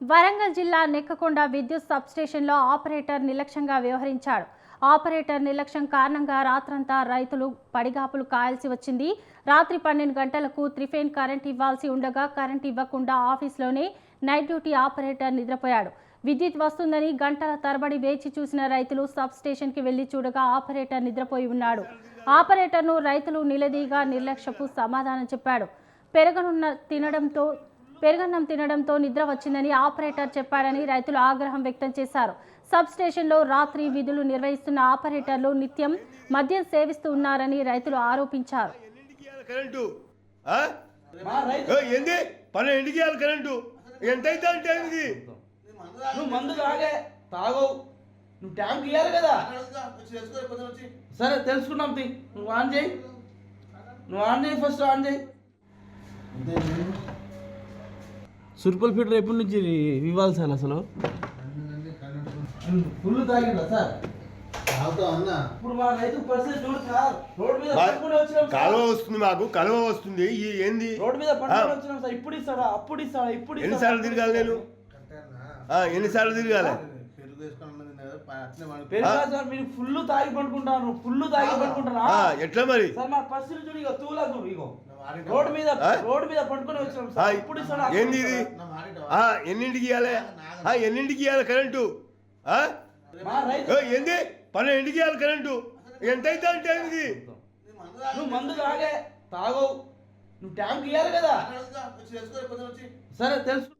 వరంగల్ జిల్లా నెక్కకొండ విద్యుత్ సబ్స్టేషన్లో ఆపరేటర్ నిర్లక్ష్యంగా వ్యవహరించాడు. ఆపరేటర్ నిర్లక్ష్యం కారణంగా రాత్రంతా రైతులు పడిగాపులు కాయాల్సి వచ్చింది. రాత్రి పన్నెండు గంటలకు త్రిఫేన్ కరెంట్ ఇవ్వాల్సి ఉండగా కరెంట్ ఇవ్వకుండా ఆఫీస్లోనే నైట్ డ్యూటీ ఆపరేటర్ నిద్రపోయాడు. విద్యుత్ వస్తుందని గంటల తరబడి వేచి చూసిన రైతులు సబ్ స్టేషన్కి వెళ్ళి చూడగా ఆపరేటర్ నిద్రపోయి ఉన్నాడు. ఆపరేటర్ను రైతులు నిలదీగా నిర్లక్ష్యపు సమాధానం చెప్పాడు. పెరగనున్న తినడంతో పెరగన్నం తినడంతో నిద్ర వచ్చిందని ఆపరేటర్ చెప్పాడని రైతులు ఆగ్రహం వ్యక్తం చేశారు. సబ్ స్టేషన్లో రాత్రి విధులు నిర్వహిస్తున్న ఆపరేటర్లు నిత్యం మద్యం సేవిస్తూ ఉన్నారని రైతులు ఆరోపించారు. నువ్వు ట్యాంక్ కదా. సరే తెలుసుకున్నాం తి. నువ్వు ఆన్ చేయి. నువ్వు ఆన్ చేయి ఫస్ట్ ఆన్ చేయి. సుర్పల్ ఫీటర్ ఎప్పటి నుంచి ఇవ్వాలి సార్ అసలు? ఫుల్ తాగిందా సార్. కాలువ వస్తుంది మాకు కాలువ వస్తుంది. ఏంది? రోడ్ మీద ఇప్పుడు ఇస్తాడా? అప్పుడు ఇస్తాడా? ఇప్పుడు? ఎన్నిసార్లు తిరగాలి నేను? ఎన్నిసార్లు తిరగాలి? మీరు ఫుల్ తాగి పడుకుంటారు. ఫుల్ తాగి ఎట్లా మరి? సార్ మా చూడు ఇగో తూలా చూడు ఇగో. రోడ్ మీద? రోడ్ మీద పట్టుకొని వచ్చినాం సార్. ఇప్పుడు ఏంది ఇది? ఎన్నింటికి ఇవ్వాలి ఆ, ఎన్నింటికి ఇవ్వాలి కరెంటు? ఏంది? పన్నెండింటికి ఇవ్వాలి కరెంటు? ఎంత అయితే అంటే ఇది నువ్వు మందు తాగే తాగవు. నువ్వు ట్యాంక్ ఇయ్యాలి కదా. సరే తెలుసు.